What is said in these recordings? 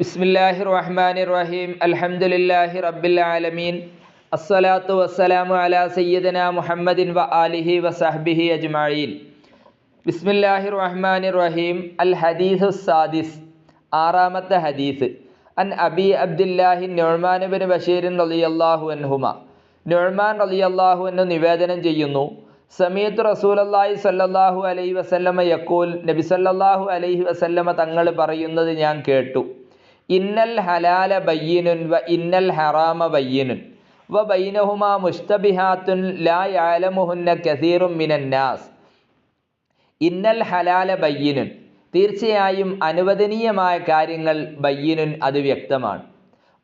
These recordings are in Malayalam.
ബിസ്മില്ലാഹി റഹ്മാനി റഹീം അൽഹംദുലില്ലാഹി റബ്ബിൽ ആലമീൻ. അസ്സലാത്തു വസ്സലാമു അലാ സയ്യിദന മുഹമ്മദിൻ വ ആലിഹി വസഹ്ബിഹി അജ്മഈൻ. ബിസ്മില്ലാഹി റഹ്മാനി റഹീം അൽ ഹദീസു സാദിസ്. ആറാമത്തെ ഹദീസ്. അൻ അബി അബ്ദുല്ലാഹി നൊഴ്മാൻ ബിൻ ബഷീറിൻ റളിയല്ലാഹു അൻഹുമ. നൊഴ്മാൻ റളിയല്ലാഹു അൻഹു നിവേദനം ചെയ്യുന്നു സമീത്ത് റസൂലല്ലാഹി സല്ലല്ലാഹു അലൈഹി വസല്ലമ യക്കൂൽ നബി സല്ലല്ലാഹു അലൈഹി വസല്ലമ തങ്ങൾ പറയുന്നത് ഞാൻ കേട്ടു. ഇന്നൽ ഹലാല ബയ്യിനുൻ വ ഇന്നൽ ഹറാമ ബയ്യിനുൻ. വ ബൈനഹുമാ മുഷ്തബിഹാത്തുൻ ലാ യാലമുഹുന്ന കസീറും മിനന്നാസ് ഇന്നൽ ഹലാല ബയ്യിനുൻ. തീർച്ചയായും അനുവദനീയമായ കാര്യങ്ങൾ ബയ്യിനുൻ അത് വ്യക്തമാണ്.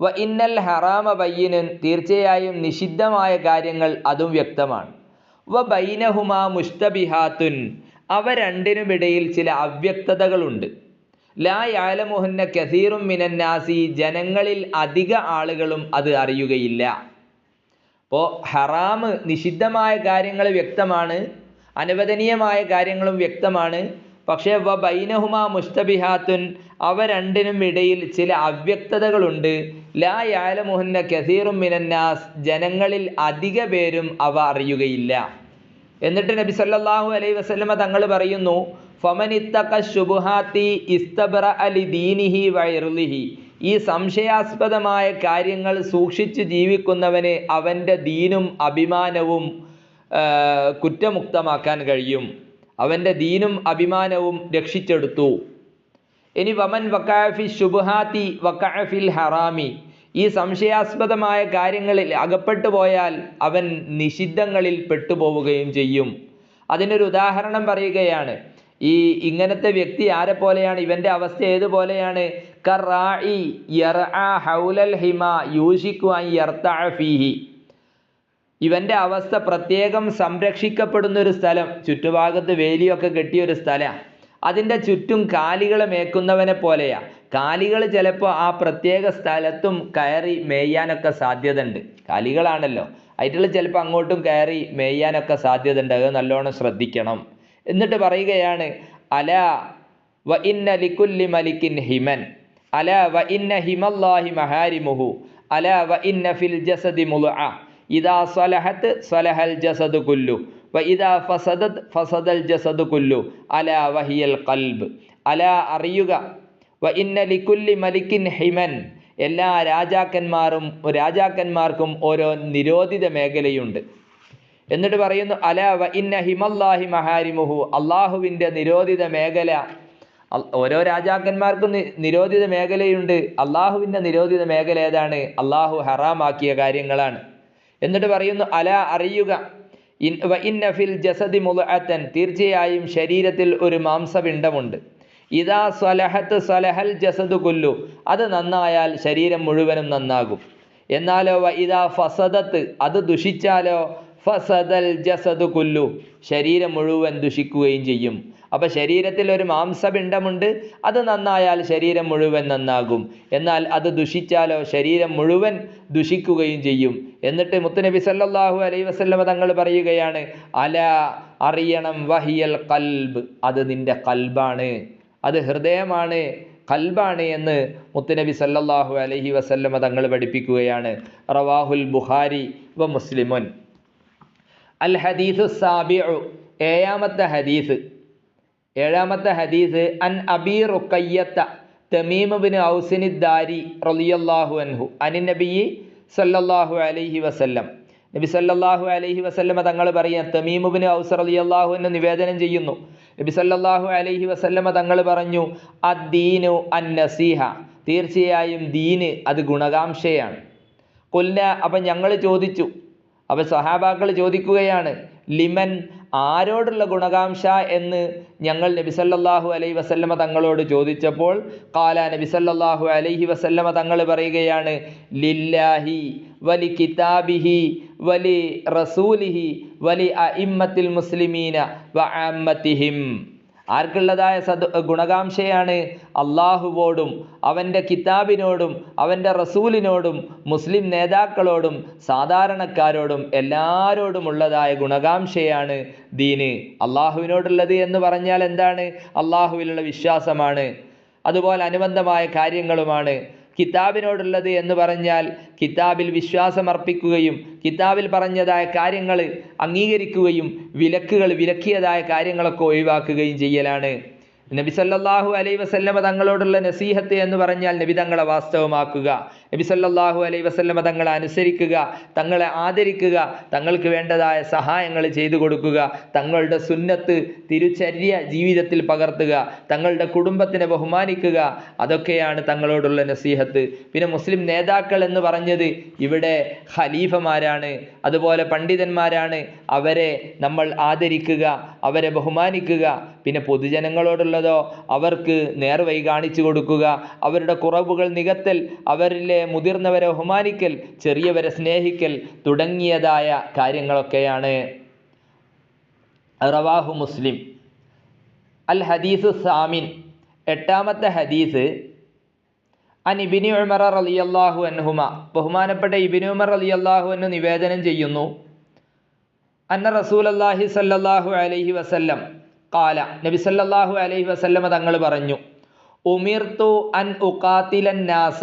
വ ഇന്നൽ ഹറാമ ബയ്യിനുൻ. തീർച്ചയായും നിഷിദ്ധമായ കാര്യങ്ങൾ അതും വ്യക്തമാണ്. വ ബൈനഹുമാ മുഷ്തബിഹാത്തുൻ. അവ രണ്ടിനുമിടയിൽ ചില അവ്യക്തതകളുണ്ട്. ലാ യാലമുഹന്ന കസീറും മിനന്നാസി ജനങ്ങളിൽ അധിക ആളുകളും അത് അറിയുകയില്ല. അപ്പോൾ ഹറാമ് നിഷിദ്ധമായ കാര്യങ്ങൾ വ്യക്തമാണ് അനുവദനീയമായ കാര്യങ്ങളും വ്യക്തമാണ്. പക്ഷേ വ ബൈനഹുമ മുസ്തബിഹാത്തുൻ അവ രണ്ടിനും ഇടയിൽ ചില അവ്യക്തതകളുണ്ട്. ലാ യാലമുഹന്ന കസീറും മിനന്നാസ് ജനങ്ങളിൽ അധിക പേരും അവ അറിയുകയില്ല. എന്നിട്ട് നബി സല്ലല്ലാഹു അലൈഹി വസല്ലമ തങ്ങൾ പറയുന്നു ഫമനിത്തക ശുബുഹാത്തി ഇസ്തബറ അലി ദീനിഹി വൈർലിഹി ഈ സംശയാസ്പദമായ കാര്യങ്ങൾ സൂക്ഷിച്ചു ജീവിക്കുന്നവന് അവന്റെ ദീനും അഭിമാനവും കുറ്റമുക്തമാക്കാൻ കഴിയും. അവന്റെ ദീനും അഭിമാനവും രക്ഷിച്ചെടുത്തു. ഇനി വമൻ വക്കാഫി ശുബുഹാത്തി വക്കാഫിൽ ഹറാമി. ഈ സംശയാസ്പദമായ കാര്യങ്ങളിൽ അകപ്പെട്ടു പോയാൽ അവൻ നിഷിദ്ധങ്ങളിൽ പെട്ടുപോവുകയും ചെയ്യും. അതിനൊരു ഉദാഹരണം പറയുകയാണ്. ഈ ഇങ്ങനത്തെ വ്യക്തി ആരെ പോലെയാണ്? ഇവന്റെ അവസ്ഥ ഏതുപോലെയാണ്? ഇവന്റെ അവസ്ഥ പ്രത്യേകം സംരക്ഷിക്കപ്പെടുന്ന ഒരു സ്ഥലം ചുറ്റുഭാഗത്ത് വേലിയൊക്കെ കെട്ടിയ ഒരു സ്ഥലമാണ് അതിന്റെ ചുറ്റും കാലികളെ മേക്കുന്നവനെ പോലെയാ. കാലികൾ ചിലപ്പോൾ ആ പ്രത്യേക സ്ഥലത്തും കയറി മേയാനൊക്കെ സാധ്യത ഉണ്ട് കാലികളാണല്ലോ. അതിലുള്ള ചിലപ്പോൾ അങ്ങോട്ടും കയറി മേയാനൊക്കെ സാധ്യത ഉണ്ട് അത് നല്ലോണം ശ്രദ്ധിക്കണം. എന്നിട്ട് പറയുകയാണ് അല വ ഇന്ന ലിക്കുല്ലി മലിക്കിൻ ഹിമൻ. അല വ ഇന്ന ഹിമല്ലാഹി മഹാരിമുഹു. അല വ ഇന്ന ഫിൽ ജസദി മുലുഅ ഇതാ സ്വലഹത്ത് സ്വലഹൽ ജസദ് കുല്ലു. വ ഇതാ ഫസദത് ഫസദൽ ജസദ് കുല്ലു. അല വഹിയൽ കൽബ് അല അറിയുക. വ മലിക്കിൻ ഹിമൻ. എല്ലാ രാജാക്കന്മാരും രാജാക്കന്മാർക്കും ഓരോ നിരോധിത മേഖലയുണ്ട്. എന്നിട്ട് പറയുന്നു അല വ ഇന്ന ഹിമല്ലാഹി മഹാരിമുഹു. അള്ളാഹുവിന്റെ നിരോധിത മേഖല ഓരോ രാജാക്കന്മാർക്കും നിരോധിത മേഖലയുണ്ട്. അള്ളാഹുവിന്റെ നിരോധിത മേഖല ഏതാണ്? അള്ളാഹു ഹറാമാക്കിയ കാര്യങ്ങളാണ്. എന്നിട്ട് പറയുന്നു അല അറിയുക ഇൻ വ ഇന്ന ഫിൽ ജസദി മുലഅത്തൻ തീർച്ചയായും ശരീരത്തിൽ ഒരു മാംസപിണ്ഡമുണ്ട്. ഇതാ സ്വലഹത്ത് സലഹൽ ജസദ് കൊല്ലു. അത് നന്നായാൽ ശരീരം മുഴുവനും നന്നാകും. എന്നാലോ ഇതാ ഫസദത്ത് അത് ദുഷിച്ചാലോ? ഫസദൽ ജസദ് കൊല്ലു. ശരീരം മുഴുവൻ ദുഷിക്കുകയും ചെയ്യും. അപ്പോൾ ശരീരത്തിൽ ഒരു മാംസപിണ്ഡമുണ്ട്. അത് നന്നായാൽ ശരീരം മുഴുവൻ നന്നാകും. എന്നാൽ അത് ദുഷിച്ചാലോ? ശരീരം മുഴുവൻ ദുഷിക്കുകയും ചെയ്യും. എന്നിട്ട് മുത്തുനബി സല്ലാഹു അലൈ വസല്ലമ തങ്ങൾ പറയുകയാണ് അല അറിയണം വഹിയൽ കൽബ്. അത് നിന്റെ കൽബാണ്. അത് ഹൃദയമാണ് കൽബാണ് എന്ന് മുത്തുനബി സല്ലല്ലാഹു അലഹി വസല്ലമ തങ്ങൾ പഠിപ്പിക്കുകയാണ്. റവാഹുൽ ബുഹാരി വ മുസ്ലിമുൻ. അൽ ഹദീസ് സാബിഉ ഏഴാമത്തെ ഹദീസ്. ഏഴാമത്തെ ഹദീസ് അൻ അബി റുക്കയ്യത്ത തമീമുബിന് ഔസിനിദ്ദാരി റലിയല്ലാഹു അൻഹു അനി നബി സല്ലല്ലാഹു അലൈഹി വസല്ലം. നബി സല്ലല്ലാഹു അലൈഹി വസല്ലമ തങ്ങൾ പറയുക തമീമുബിന് ഔസർ അലി അള്ളാഹു എന്ന് നിവേദനം ചെയ്യുന്നു. നബിസല്ലാഹു അലൈഹി വസല്ലമ തങ്ങൾ പറഞ്ഞു അദ്ദീനു അൻ നസീഹ. തീർച്ചയായും ദീന് അത് ഗുണകാംക്ഷയാണ്. കൊല്ല അപ്പം ഞങ്ങൾ ചോദിച്ചു. അപ്പം സഹാബാക്കൾ ചോദിക്കുകയാണ് ലിമൻ ആരോടുള്ള ഗുണകാംക്ഷ എന്ന് ഞങ്ങൾ നബിസല്ലാഹു അലൈഹി വസല്ലമ തങ്ങളോട് ചോദിച്ചപ്പോൾ കാല നബിസല്ലാഹു അലൈഹി വസല്ലമ തങ്ങൾ പറയുകയാണ് ലില്ലാഹി വലി കിതാബിഹി വലി റസൂലിഹി വലി അഇമ്മത്തിൽ മുസ്ലിമീന വ ആർക്കുള്ളതായ സദ് ഗുണകാംക്ഷയാണ്? അള്ളാഹുവോടും അവന്റെ കിതാബിനോടും അവന്റെ റസൂലിനോടും മുസ്ലിം നേതാക്കളോടും സാധാരണക്കാരോടും എല്ലാവരോടുമുള്ളതായ ഗുണകാംക്ഷയാണ് ദീന്. അള്ളാഹുവിനോടുള്ളത് എന്ന് പറഞ്ഞാൽ എന്താണ്? അള്ളാഹുവിലുള്ള വിശ്വാസമാണ്. അതുപോലെ അനുബന്ധമായ കാര്യങ്ങളുമാണ്. കിതാബിനോടുള്ളത് എന്ന് പറഞ്ഞാൽ കിതാബിൽ വിശ്വാസമർപ്പിക്കുകയും കിതാബിൽ പറഞ്ഞതായ കാര്യങ്ങൾ അംഗീകരിക്കുകയും വിലക്കുകൾ വിലക്കിയതായ കാര്യങ്ങളൊക്കെ ഒഴിവാക്കുകയും ചെയ്യലാണ്. നബി സല്ലാഹു അലൈ വസല്ലമ തങ്ങളോടുള്ള നസീഹത്ത് എന്ന് പറഞ്ഞാൽ നബി തങ്ങളെ വാസ്തവമാക്കുക. നബി സല്ലാഹു അലൈ വസല്ലമ തങ്ങളെ അനുസരിക്കുക തങ്ങളെ ആദരിക്കുക തങ്ങൾക്ക് വേണ്ടതായ സഹായങ്ങൾ ചെയ്തു കൊടുക്കുക തങ്ങളുടെ സുന്നത്ത് തിരുചര്യ ജീവിതത്തിൽ പകർത്തുക തങ്ങളുടെ കുടുംബത്തിനെ ബഹുമാനിക്കുക അതൊക്കെയാണ് തങ്ങളോടുള്ള നസീഹത്ത്. പിന്നെ മുസ്ലിം നേതാക്കൾ എന്ന് പറഞ്ഞത് ഇവിടെ ഖലീഫമാരാണ് അതുപോലെ പണ്ഡിതന്മാരാണ്. അവരെ നമ്മൾ ആദരിക്കുക അവരെ ബഹുമാനിക്കുക പിന്നെ പൊതുജനങ്ങളോടുള്ളതോ അവർക്ക് നേർവഴി കാണിച്ചു കൊടുക്കുക. അവരുടെ കുറവുകൾ നികത്തൽ അവരിലെ മുതിർന്നവരെ ബഹുമാനിക്കൽ ചെറിയവരെ സ്നേഹിക്കൽ തുടങ്ങിയതായ കാര്യങ്ങളൊക്കെയാണ്. റവാഹു മുസ്ലിം. അൽ ഹദീസ് സാമിൻ. എട്ടാമത്തെ ഹദീസ്. അൻ ഇബിനി ഉമർ റളിയല്ലാഹു അൻഹുമ. ബഹുമാനപ്പെട്ട ഇബിനി ഉമർ റളിയല്ലാഹു അൻഹു നിവേദനം ചെയ്യുന്നു. അന്ന റസൂൽ അള്ളാഹി സല്ലാഹു അലൈഹി വസല്ലം കാല നബി സല്ലല്ലാഹു അലൈഹി വസല്ലമ തങ്ങൾ പറഞ്ഞു ഉമിർത്തു അൻ ഉഖാത്തിലൻ നാസ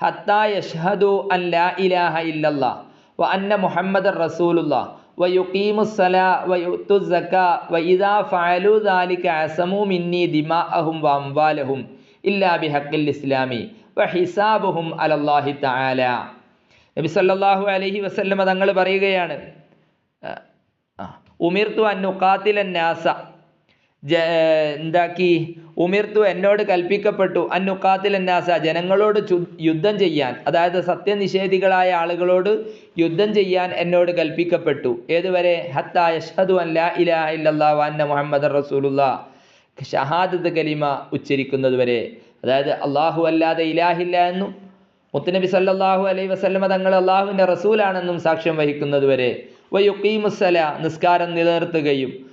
ഹത്താ യഷ്ഹദു അൻ ലാ ഇലാഹ ഇല്ലല്ലാ വ അന്ന മുഹമ്മദർ റസൂലുള്ളാ ويقيموا الصلاة ويؤتوا الزكاة وإذا فعلوا ذلك عصموا مني دماءهم وأموالهم إلا بحق الإسلام وحسابهم على الله تعالى നബി സല്ലല്ലാഹു അലൈഹി വസല്ലമ തങ്ങൾ പറയുകയാണ് ഉമിർത്തു അന്നുക്കാത്തിലൻ നാസ ജ എന്താക്കി? ഉമിർത്തു എന്നോട് കൽപ്പിക്കപ്പെട്ടു. അന്നുക്കാത്തിലൻ എന്നാസ ജനങ്ങളോട് യുദ്ധം ചെയ്യാൻ. അതായത് സത്യനിഷേധികളായ ആളുകളോട് യുദ്ധം ചെയ്യാൻ എന്നോട് കൽപ്പിക്കപ്പെട്ടു. ഏതുവരെ? ഹത്ത യഷ്ഹദു അൻ ലാ ഇലാഹ ഇല്ലല്ലാ വ അന്ന മുഹമ്മദ് ഷഹാദത്ത് കലിമ ഉച്ചരിക്കുന്നത് വരെ അതായത് അള്ളാഹു അല്ലാതെ ഇലാഹില്ല എന്നും മുത്തനബി സല്ലാഹു അലൈഹി വസല്ലമ തങ്ങൾ അള്ളാഹുവിന്റെ റസൂലാണെന്നും സാക്ഷ്യം വഹിക്കുന്നത് വരെ നിസ്കാരം നിലനിർത്തുകയും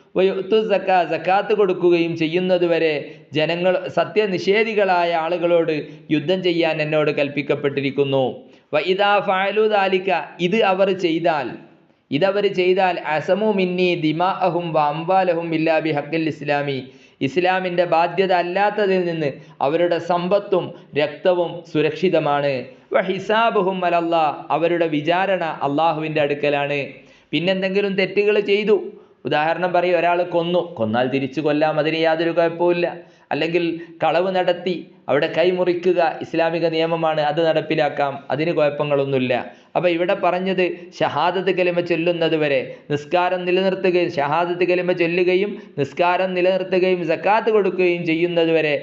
സക്ക സക്കാത്ത് കൊടുക്കുകയും ചെയ്യുന്നതുവരെ ജനങ്ങൾ സത്യനിഷേധികളായ ആളുകളോട് യുദ്ധം ചെയ്യാൻ എന്നോട് കൽപ്പിക്കപ്പെട്ടിരിക്കുന്നു. വൈദാ ഫാലു ദാലിക്ക ഇത് അവർ ചെയ്താൽ ഇതവർ ചെയ്താൽ അസമു മിന്നി ദിമാഅഹും അഹും വാംബാലഹും ഇല്ലാ ബി ഹക്കിൽ ഇസ്ലാമി. ഇസ്ലാമിന്റെ ബാധ്യത അല്ലാത്തതിൽ നിന്ന് അവരുടെ സമ്പത്തും രക്തവും സുരക്ഷിതമാണ്. ഹിസാബുഹും അലല്ലാ അവരുടെ വിചാരണ അള്ളാഹുവിന്റെ അടുക്കലാണ്. പിന്നെന്തെങ്കിലും തെറ്റുകൾ ചെയ്തു ഉദാഹരണം പറയും ഒരാൾ കൊന്നു. കൊന്നാൽ തിരിച്ചു കൊല്ലാം അതിന് യാതൊരു കുഴപ്പമില്ല അല്ലെങ്കിൽ കളവ് നടത്തി അവിടെ കൈമുറിക്കുക ഇസ്ലാമിക നിയമമാണ് അത് നടപ്പിലാക്കാം അതിന് കുഴപ്പങ്ങളൊന്നുമില്ല. അപ്പം ഇവിടെ പറഞ്ഞത് ഷഹാദത്ത് കലിമ ചൊല്ലുന്നത് വരെ നിസ്കാരം നിലനിർത്തുകയും ഷഹാദത്ത് കലിമ ചൊല്ലുകയും നിസ്കാരം നിലനിർത്തുകയും സക്കാത്ത് കൊടുക്കുകയും ചെയ്യുന്നത് വരെ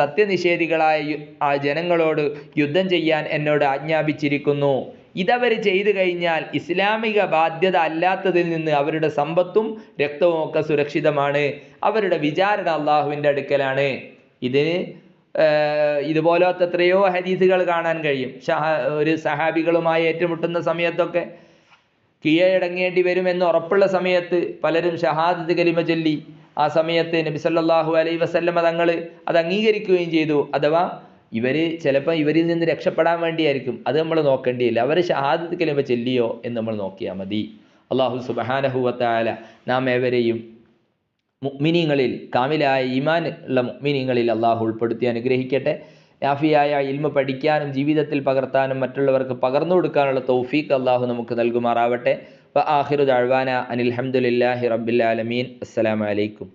സത്യനിഷേധികളായ ആ ജനങ്ങളോട് യുദ്ധം ചെയ്യാൻ എന്നോട് ആജ്ഞാപിച്ചിരിക്കുന്നു. ഇതവർ ചെയ്തു കഴിഞ്ഞാൽ ഇസ്ലാമിക ബാധ്യത അല്ലാത്തതിൽ നിന്ന് അവരുടെ സമ്പത്തും രക്തവും ഒക്കെ സുരക്ഷിതമാണ്. അവരുടെ വിചാരണ അള്ളാഹുവിന്റെ അടുക്കലാണ്. ഇതിന് ഇതുപോലത്തെ എത്രയോ ഹദീസുകൾ കാണാൻ കഴിയും. ഒരു സഹാബികളുമായി ഏറ്റുമുട്ടുന്ന സമയത്തൊക്കെ കീഴടങ്ങേണ്ടി വരുമെന്ന് ഉറപ്പുള്ള സമയത്ത് പലരും ഷഹാദത്ത് കലിമ ചൊല്ലി ആ സമയത്ത് നബി സല്ലല്ലാഹു അലൈഹി വസല്ലമ തങ്ങൾ അത് അംഗീകരിക്കുകയും ചെയ്തു. അഥവാ ഇവർ ചിലപ്പോൾ ഇവരിൽ നിന്ന് രക്ഷപ്പെടാൻ വേണ്ടിയായിരിക്കും. അത് നമ്മൾ നോക്കേണ്ടിയില്ല. അവർ ഷഹാദത്ത് കലിമ ചെല്ലിയോ എന്ന് നമ്മൾ നോക്കിയാൽ മതി. അള്ളാഹു സുബഹാനഹുവത്തായ നാം ഏവരെയും മുഅ്മിനീങ്ങളിൽ കാമിലായ ഈമാൻ ഉള്ള മുഅ്മിനീങ്ങളിൽ അള്ളാഹു ഉൾപ്പെടുത്തി അനുഗ്രഹിക്കട്ടെ. യാഫിയായ ഇൽമ പഠിക്കാനും ജീവിതത്തിൽ പകർത്താനും മറ്റുള്ളവർക്ക് പകർന്നു കൊടുക്കാനുള്ള തൗഫീഖ് അള്ളാഹു നമുക്ക് നൽകുമാറാവട്ടെ. വ ആഹിറു ദഅ്വാന അനിൽ ഹംദുലില്ലാഹി റബ്ബിൽ ആലമീൻ. അസ്സലാമു അലൈക്കും.